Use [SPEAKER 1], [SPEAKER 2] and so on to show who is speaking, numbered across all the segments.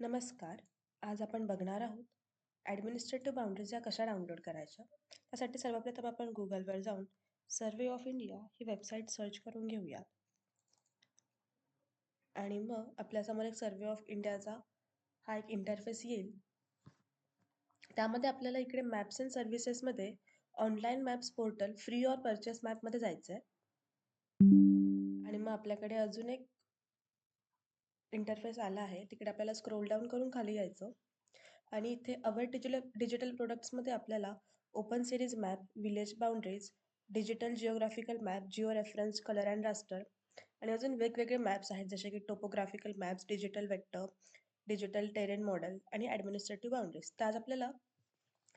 [SPEAKER 1] नमस्कार. आज आपण बघणार आहोत ॲडमिनिस्ट्रेटिव्ह बाउंड्रीज या कशा डाउनलोड करायच्या? त्यासाठी सर्वप्रथम आपण गुगलवर जाऊन सर्वे ऑफ इंडिया ही वेबसाईट सर्च करून घेऊया आणि मग आपल्यासमोर एक सर्वे ऑफ इंडियाचा हा एक इंटरफेस येईल. त्यामध्ये आपल्याला इकडे maps and सर्व्हिसेसमध्ये online maps portal free or purchase मॅपमध्ये जायचं आहे आणि मग आपल्याकडे अजून एक इंटरफेस आला आहे तिकडे आपल्याला स्क्रोल डाऊन करून खाली यायचं. आणि इथे अवर डिजिटल डिजिटल प्रोडक्ट्समध्ये आपल्याला open series map village boundaries digital geographical map geo reference colour and raster आणि अजून वेगवेगळे मॅप्स आहेत जसे की topographical maps digital vector digital terrain model आणि ॲडमिनिस्ट्रेटिव्ह बाउंड्रीज तर आज आपल्याला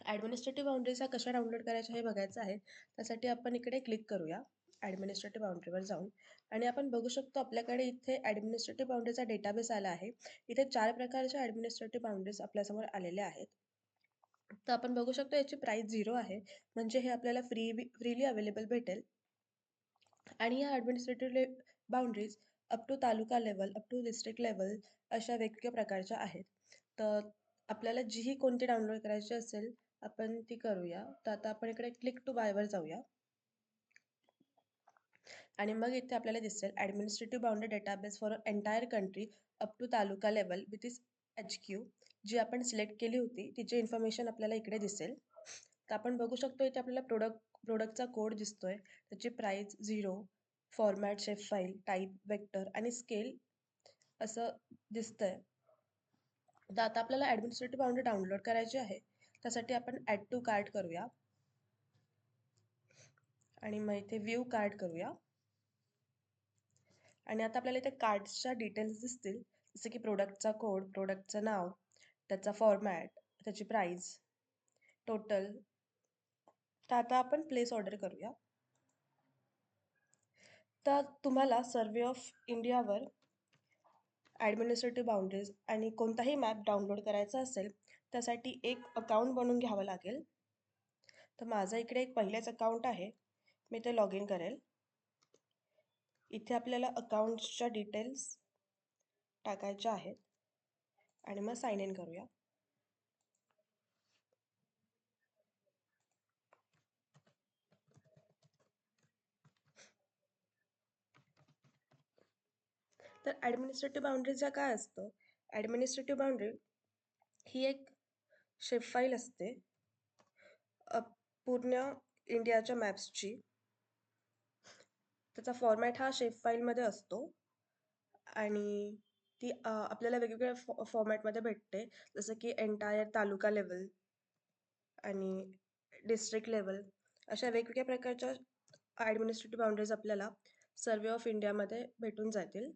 [SPEAKER 1] ॲडमिनिस्ट्रेटिव्ह बाउंड्रीज ह्या कशा डाउनलोड करायच्या हे बघायचं आहे. त्यासाठी आपण इकडे क्लिक करूया. ॲडमिनिस्ट्रेटिव्ह बाउंड्रीवर जाऊन. आणि आपण बघू शकतो आपल्याकडे इथे ॲडमिनिस्ट्रेटिव्ह बाउंड्रीचा डेटाबेस आला आहे. इथे चार प्रकारच्या ॲडमिनिस्ट्रेटिव्ह बाउंड्रीज आपल्यासमोर आलेल्या आहेत. तर आपण बघू शकतो याची प्राईस झिरो आहे. म्हणजे हे आपल्याला फ्री फ्रीली अवेलेबल भेटेल. आणि या administrative boundaries up to taluka level up to district level अशा वेगवेगळ्या प्रकारच्या आहेत. तर आपल्याला जीही कोणती डाउनलोड करायची असेल आपण ती करूया. तर आता आपण इकडे क्लिक टू बायवर जाऊया. आणि मग इथे आपल्याला दिसेल administrative boundary database for entire country up to taluka level with is H Q जी आपण सिलेक्ट केली होती तिची इन्फॉर्मेशन आपल्याला इकडे दिसेल. तर आपण बघू शकतो इथे आपल्याला प्रोडक्ट प्रोडक्टचा कोड दिसतोय. त्याची price zero format shape file type vector आणि स्केल असं दिसतंय. तर आता आपल्याला ॲडमिनिस्ट्रेटिव्ह बाउंड्री डाउनलोड करायची आहे. त्यासाठी आपण ॲड टू कार्ड करूया. आणि मग इथे व्ह्यू कार्ड करूया. आणि आता आपल्याला इथे कार्ड्सच्या डिटेल्स दिसतील. जसं की प्रोडक्टचा कोड प्रोडक्टचं नाव त्याचा फॉर्मॅट त्याची प्राईज टोटल तर आता आपण प्लेस ऑर्डर करूया. तर तुम्हाला सर्वे ऑफ इंडियावर ॲडमिनिस्ट्रेटिव्ह बाउंड्रीज आणि कोणताही मॅप डाउनलोड करायचा असेल त्यासाठी एक अकाउंट बनवून घ्यावं लागेल. तर माझं इकडे एक पहिलेच अकाउंट आहे. मी ते लॉग इन करेल. इथे आपल्याला अकाउंट्सच्या डिटेल्स टाकायच्या आहेत. आणि मग साइन इन करूया. तर ॲडमिनिस्ट्रेटिव्ह बाउंड्रीचा काय असतं? ॲडमिनिस्ट्रेटिव्ह बाउंड्री ही एक शेप फाईल असते. पूर्ण इंडियाच्या मॅप्सची त्याचा फॉर्मॅट हा शेप फाईलमध्ये असतो. आणि ती आपल्याला वेगवेगळ्या फॉ फॉर्मॅटमध्ये भेटते. जसं की एंटायर तालुका लेवल आणि डिस्ट्रिक्ट लेवल अशा वेगवेगळ्या प्रकारच्या ॲडमिनिस्ट्रेटिव्ह बाउंड्रीज आपल्याला सर्वे ऑफ इंडियामध्ये भेटून जातील.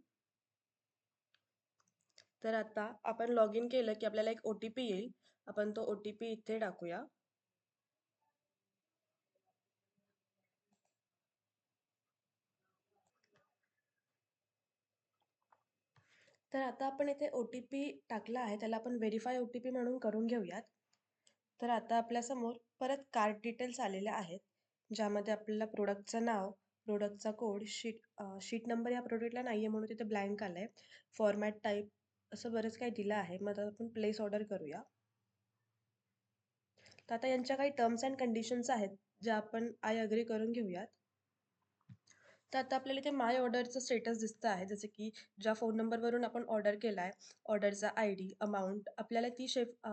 [SPEAKER 1] तर आता आपण लॉग इन केलं की आपल्याला एक ओ टी पी येईल. आपण तो ओ टी पी इथे टाकूया. तर आता आपण इथे ओ टी पी टाकला आहे. त्याला आपण व्हेरीफाय ओ टी पी म्हणून करून घेऊयात. तर आता आपल्यासमोर परत कार्ड डिटेल्स आलेल्या आहेत ज्यामध्ये आपल्याला प्रोडक्टचं नाव प्रोडक्टचा कोड शीट शीट नंबर या प्रोडक्टला नाही आहे म्हणून तिथे ब्लँक आलं आहे फॉर्मॅट टाईप असं बरंच काही दिलं आहे. मग आता आपण प्लेस ऑर्डर करूया. तर आता यांच्या काही टर्म्स अँड कंडिशन्स आहेत ज्या आपण आय अग्री करून घेऊयात. तर आता आपल्याला इथे माय ऑर्डरचं स्टेटस दिसतं आहे. जसं की ज्या फोन नंबरवरून आपण ऑर्डर केला आहे ऑर्डरचा आय डी अमाऊंट आपल्याला ती शेफ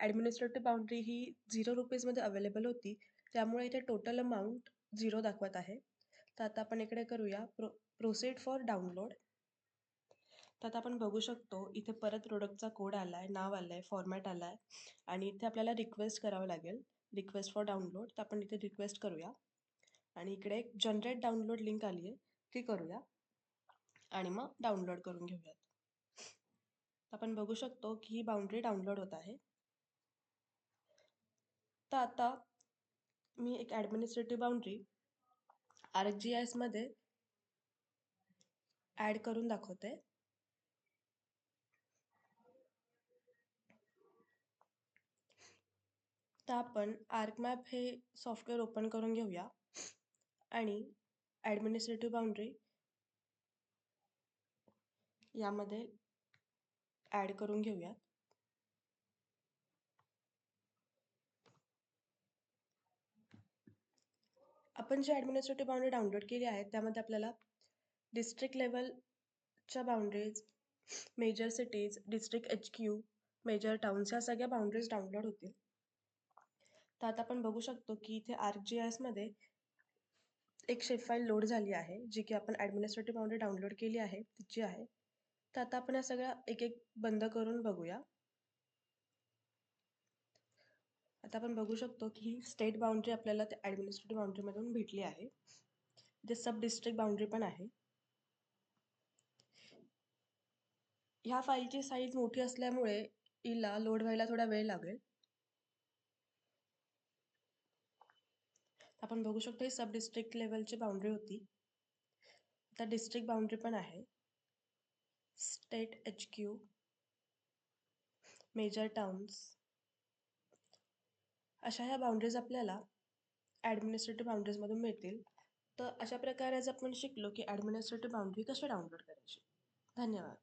[SPEAKER 1] ॲडमिनिस्ट्रेटिव्ह बाउंड्री ही झिरो रुपीजमध्ये अवेलेबल होती. त्यामुळे इथे टोटल अमाऊंट झिरो दाखवत आहे. तर आता आपण इकडे करूया. प्रो प्रोसीड फॉर डाउनलोड तर आता आपण बघू शकतो इथे परत प्रोडक्टचा कोड आला आहे नाव आलं आहे फॉर्मॅट आला आहे आणि इथे आपल्याला रिक्वेस्ट करावं लागेल. रिक्वेस्ट फॉर डाउनलोड तर आपण इथे रिक्वेस्ट करूया. आणि इकडे एक जनरेट डाउनलोड लिंक आली आहे ती करूया. आणि मग डाउनलोड करून घेऊयात. आपण बघू शकतो की ही बाउंड्री डाउनलोड होत आहे. तर आता मी एक ॲडमिनिस्ट्रेटिव्ह बाउंड्री आर जी एसमध्ये ॲड करून दाखवते. तर आपण आर्क मॅप हे सॉफ्टवेअर ओपन करून घेऊया. आणि ॲडमिनिस्ट्रेटिव्ह बाउंड्री यामध्ये ॲड करून घेऊयात. आपण जी ॲडमिनिस्ट्रेटिव्ह बाउंड्री डाउनलोड केली आहे त्यामध्ये आपल्याला district लेवलच्या boundaries major cities district H Q major towns ह्या सगळ्या बाउंड्रीज डाउनलोड होतील. तर आता आपण बघू शकतो की इथे आर जी एसमध्ये एक शेप फाईल लोड झाली आहे जी की आपण ॲडमिनिस्ट्रेटिव्ह बाउंड्री डाउनलोड केली आहे तिची आहे. तर आता आपण या सगळ्या एक एक बंद करून बघूया. आता आपण बघू शकतो की ही स्टेट बाउंड्री आपल्याला त्या ॲडमिनिस्ट्रेटिव्ह बाउंड्रीमधून भेटली आहे. इथे सब डिस्ट्रिक्ट बाउंड्री पण आहे. ह्या फाईलची साईज मोठी असल्यामुळे हिला लोड व्हायला थोडा वेळ लागेल. आपण बघू शकतो ही सब डिस्ट्रिक्ट लेवलची बाउंड्री होती. आता डिस्ट्रिक्ट बाउंड्री पण आहे. State H Q major towns अशा ह्या बाउंड्रीज आपल्याला ॲडमिनिस्ट्रेटिव्ह बाउंड्रीजमधून मिळतील. तर अशा प्रकारे आज आपण शिकलो की ॲडमिनिस्ट्रेटिव्ह बाउंड्री कशी डाउनलोड करायची. धन्यवाद.